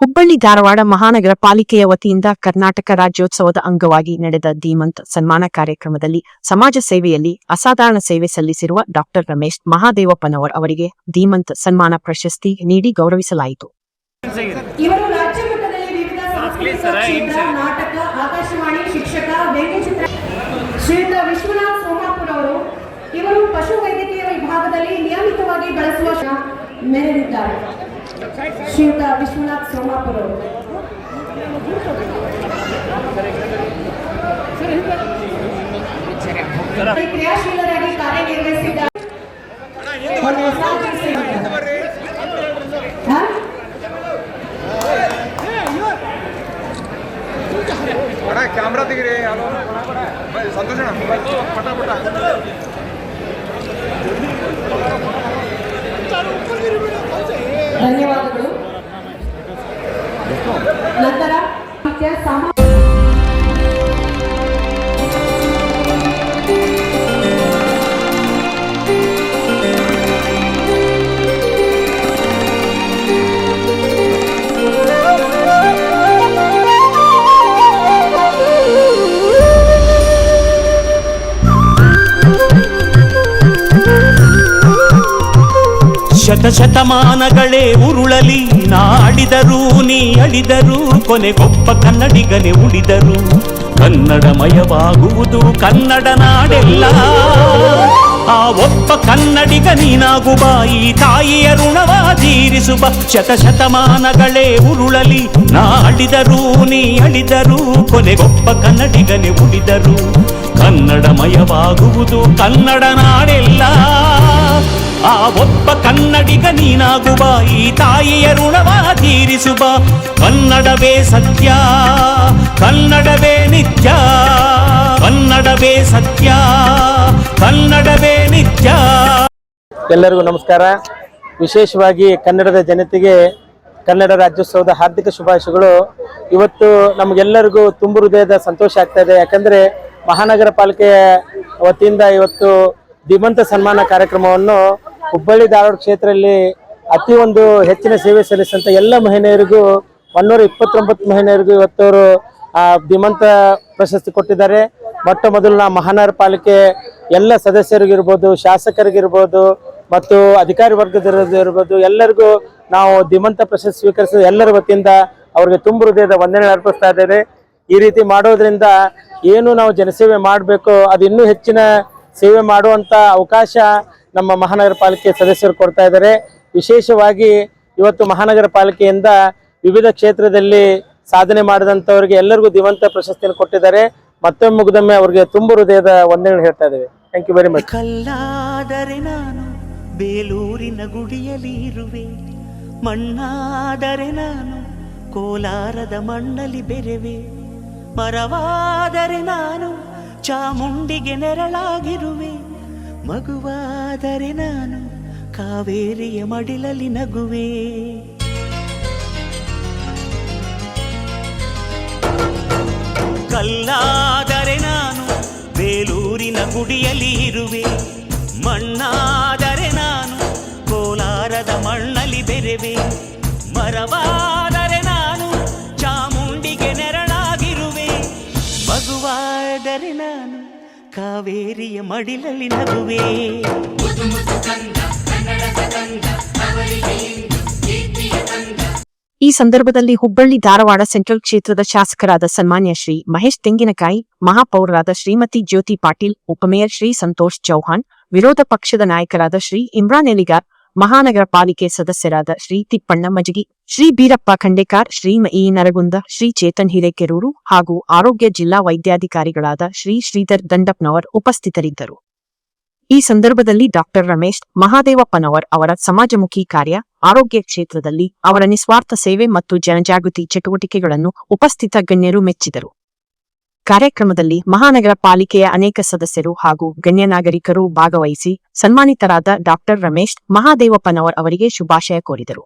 ಹುಬ್ಬಳ್ಳಿ ಧಾರವಾಡ ಮಹಾನಗರ ಪಾಲಿಕೆಯ ವತಿಯಿಂದ ಕರ್ನಾಟಕ ರಾಜ್ಯೋತ್ಸವದ ಅಂಗವಾಗಿ ನಡೆದ ಧೀಮಂತ್ ಸನ್ಮಾನ ಕಾರ್ಯಕ್ರಮದಲ್ಲಿ ಸಮಾಜ ಸೇವೆಯಲ್ಲಿ ಅಸಾಧಾರಣ ಸೇವೆ ಸಲ್ಲಿಸಿರುವ ಡಾಕ್ಟರ್ ರಮೇಶ್ ಮಹಾದೇವಪ್ಪನವರ್ ಅವರಿಗೆ ಧೀಮಂತ್ ಸನ್ಮಾನ ಪ್ರಶಸ್ತಿ ನೀಡಿ ಗೌರವಿಸಲಾಯಿತು. ಇವರು ಪಶು ವೈದ್ಯಕೀಯ ವಿಭಾಗದಲ್ಲಿ ನಿಯಮಿತವಾಗಿ ಬಳಸುವ ಶ- ಮೆರೆದಿದ್ದಾರೆ ಶ್ರೀಯುತ ವಿಶ್ವನಾಥ್ ಸೋಮಾಪುರ್ ಅವರು ಕ್ರಿಯಾಶೀಲರಾಗಿ ಕಾರ್ಯನಿರ್ವಹಿಸಿದ್ದಾರೆ ಒಂದು ಹೊಸ ದೃಷ್ಟಿಯಿಂದ. ಹಾ? ಅಣ್ಣ ಕ್ಯಾಮ್ರಾ ತೆಗಿರಿ ಹಲೋ ಸಂತೋಷ ಪಟ ಪಟ ಧನ್ಯವಾದಗಳು ధన్యవాదాలు ಶತಶತಮಾನಗಳೇ ಉರುಳಲಿ, ನಾಡಿದರು ನೀ ಅಳಿದರು ಕೊನೆಗೊಪ್ಪ ಕನ್ನಡಿಗನೆ ಉಳಿದರು. ಕನ್ನಡಮಯವಾಗುವುದು ಕನ್ನಡ ನಾಡೆಲ್ಲ. ಆ ಒಪ್ಪ ಕನ್ನಡಿಗ ನೀನಾಗುವ, ಈ ತಾಯಿಯ ಋಣವ ತೀರಿಸುವ ಶತಶತಮಾನಗಳೇ ಉರುಳಲಿ, ನಾಡಿದರು ನೀ ಅಳಿದರು ಕೊನೆಗೊಪ್ಪ ಕನ್ನಡಿಗನೆ ಉಳಿದರು. ಕನ್ನಡಮಯವಾಗುವುದು ಕನ್ನಡ ನಾಡೆಲ್ಲ. ಒಬ್ಬ ಕನ್ನಡಿಗ ನೀನಾಗುವ, ಈ ತಾಯಿಯ ಋಣವ ತೀರಿಸುವ. ಕನ್ನಡವೇ ಸತ್ಯ, ಕನ್ನಡವೇ ನಿತ್ಯ, ಕನ್ನಡವೇ ಸತ್ಯ, ಕನ್ನಡವೇ ನಿತ್ಯ. ಎಲ್ಲರಿಗೂ ನಮಸ್ಕಾರ. ವಿಶೇಷವಾಗಿ ಕನ್ನಡದ ಜನತೆಗೆ, ಕನ್ನಡ ರಾಜ್ಯೋತ್ಸವದ ಹಾರ್ದಿಕ ಶುಭಾಶಯಗಳು. ಇವತ್ತು ನಮಗೆಲ್ಲರಿಗೂ ತುಂಬು ಹೃದಯದ ಸಂತೋಷ ಆಗ್ತಾ ಇದೆ ಯಾಕಂದ್ರೆ ಮಹಾನಗರ ಪಾಲಿಕೆಯ ವತಿಯಿಂದ ಇವತ್ತು ಧೀಮಂತ ಸನ್ಮಾನ ಕಾರ್ಯಕ್ರಮವನ್ನು ಹುಬ್ಬಳ್ಳಿ ಧಾರವಾಡ ಕ್ಷೇತ್ರದಲ್ಲಿ ಅತಿ ಒಂದು ಹೆಚ್ಚಿನ ಸೇವೆ ಸಲ್ಲಿಸಿದಂತ ಎಲ್ಲ ಮಹಿಳೆಯರಿಗೂ ಒನ್ನೂರ ಇಪ್ಪತ್ತೊಂಬತ್ತು ಮಹಿಳೆಯರಿಗೂ ಇವತ್ತವರು ಧೀಮಂತ ಪ್ರಶಸ್ತಿ ಕೊಟ್ಟಿದ್ದಾರೆ. ಮೊಟ್ಟ ಮೊದಲು ನಾವು ಮಹಾನಗರ ಪಾಲಿಕೆ ಎಲ್ಲ ಸದಸ್ಯರಿಗಿರ್ಬೋದು ಶಾಸಕರಿಗಿರ್ಬೋದು ಮತ್ತು ಅಧಿಕಾರಿ ವರ್ಗದಿರೋದಿರ್ಬೋದು ಎಲ್ಲರಿಗೂ ನಾವು ಧೀಮಂತ ಪ್ರಶಸ್ತಿ ಸ್ವೀಕರಿಸಿದ ಎಲ್ಲರ ವತಿಯಿಂದ ಅವ್ರಿಗೆ ತುಂಬ ಹೃದಯದ ವಂದನೆ ಅರ್ಪಿಸ್ತಾ ಇದ್ದೇವೆ ಈ ರೀತಿ ಮಾಡೋದ್ರಿಂದ ಏನು ನಾವು ಜನಸೇವೆ ಮಾಡಬೇಕು, ಅದು ಇನ್ನೂ ಹೆಚ್ಚಿನ ಸೇವೆ ಮಾಡುವಂಥ ಅವಕಾಶ ನಮ್ಮ ಮಹಾನಗರ ಪಾಲಿಕೆ ಸದಸ್ಯರು ಕೊಡ್ತಾ ಇದ್ದಾರೆ. ವಿಶೇಷವಾಗಿ ಇವತ್ತು ಮಹಾನಗರ ಪಾಲಿಕೆಯಿಂದ ವಿವಿಧ ಕ್ಷೇತ್ರದಲ್ಲಿ ಸಾಧನೆ ಮಾಡಿದಂಥವ್ರಿಗೆ ಎಲ್ಲರಿಗೂ ದಿವಂತ ಪ್ರಶಸ್ತಿಯನ್ನು ಕೊಟ್ಟಿದ್ದಾರೆ. ಮತ್ತೊಮ್ಮೆ ಮುಗಿದೊಮ್ಮೆ ಅವರಿಗೆ ತುಂಬ ಹೃದಯದ ವಂದನೆಗಳು ಹೇಳ್ತಾ ಇದ್ದೇವೆ. ಥ್ಯಾಂಕ್ ಯು ವೆರಿ ಮಚ್ ಕಲ್ಲಾದರೆ ನಾನು ಬೇಲೂರಿನ ಗುಡಿಯಲ್ಲಿ ಇರುವೆ ಮಣ್ಣಾದರೆ ನಾನು ಕೋಲಾರದ ಮಣ್ಣಲ್ಲಿ ಬೆರೆವೆ. ಮರವಾದರೆ ನಾನು ಚಾಮುಂಡಿಗೆ ನೆರಳಾಗಿರುವೆ. ಮಗುವಾದರೆ ನಾನು ಕಾವೇರಿಯ ಮಡಿಲಲ್ಲಿ ನಗುವೆ. ಕಲ್ಲಾದರೆ ನಾನು ಬೇಲೂರಿನ ಗುಡಿಯಲ್ಲಿ ಇರುವೆ. ಮಣ್ಣಾದರೆ ನಾನು ಕೋಲಾರದ ಮಣ್ಣಲ್ಲಿ ಬೆರೆವೆ. ಮರವಾದರೆ ಕಾವೇರಿಯ ಮಡಿಲಲ್ಲಿ ನಗುವೆ. ಈ ಸಂದರ್ಭದಲ್ಲಿ ಹುಬ್ಬಳ್ಳಿ ಧಾರವಾಡ ಸೆಂಟ್ರಲ್ ಕ್ಷೇತ್ರದ ಶಾಸಕರಾದ ಸನ್ಮಾನ್ಯ ಶ್ರೀ ಮಹೇಶ್ ತೆಂಗಿನಕಾಯಿ, ಮಹಾಪೌರರಾದ ಶ್ರೀಮತಿ ಜ್ಯೋತಿ ಪಾಟೀಲ್, ಉಪಮೇಯರ್ ಶ್ರೀ ಸಂತೋಷ್ ಚೌಹಾಣ್, ವಿರೋಧ ಪಕ್ಷದ ನಾಯಕರಾದ ಶ್ರೀ ಇಮ್ರಾನ್ ಎಲಿಗಾರ್ ಮಹಾನಗರ ಪಾಲಿಕೆ ಸದಸ್ಯರಾದ ಶ್ರೀ ತಿಪ್ಪಣ್ಣ ಮಜಗಿ ಶ್ರೀ ಬೀರಪ್ಪ ಖಂಡೇಕಾರ್, ಶ್ರೀ ನರಗುಂದ, ಶ್ರೀ ಚೇತನ್ ಹಿರೇಕೆರೂರು ಹಾಗೂ ಆರೋಗ್ಯ ಜಿಲ್ಲಾ ವೈದ್ಯಾಧಿಕಾರಿಗಳಾದ ಶ್ರೀ ಶ್ರೀಧರ್ ದಂಡಪ್ನವರ್ ಉಪಸ್ಥಿತರಿದ್ದರು. ಈ ಸಂದರ್ಭದಲ್ಲಿ ಡಾಕ್ಟರ್ ರಮೇಶ್ ಮಹಾದೇವಪ್ಪನವರ್ ಅವರ ಸಮಾಜಮುಖಿ ಕಾರ್ಯ, ಆರೋಗ್ಯ ಕ್ಷೇತ್ರದಲ್ಲಿ ಅವರ ನಿಸ್ವಾರ್ಥ ಸೇವೆ ಮತ್ತು ಜನಜಾಗೃತಿ ಚಟುವಟಿಕೆಗಳನ್ನು ಉಪಸ್ಥಿತ ಗಣ್ಯರು ಮೆಚ್ಚಿದರು. ಕಾರ್ಯಕ್ರಮದಲ್ಲಿ ಮಹಾನಗರ ಪಾಲಿಕೆಯ ಅನೇಕ ಸದಸ್ಯರು ಹಾಗೂ ಗಣ್ಯ ನಾಗರಿಕರು ಭಾಗವಹಿಸಿ ಸನ್ಮಾನಿತರಾದ ಡಾಕ್ಟರ್ ರಮೇಶ್ ಮಹಾದೇವಪ್ಪನವರ್ ಅವರಿಗೆ ಶುಭಾಶಯ ಕೋರಿದರು.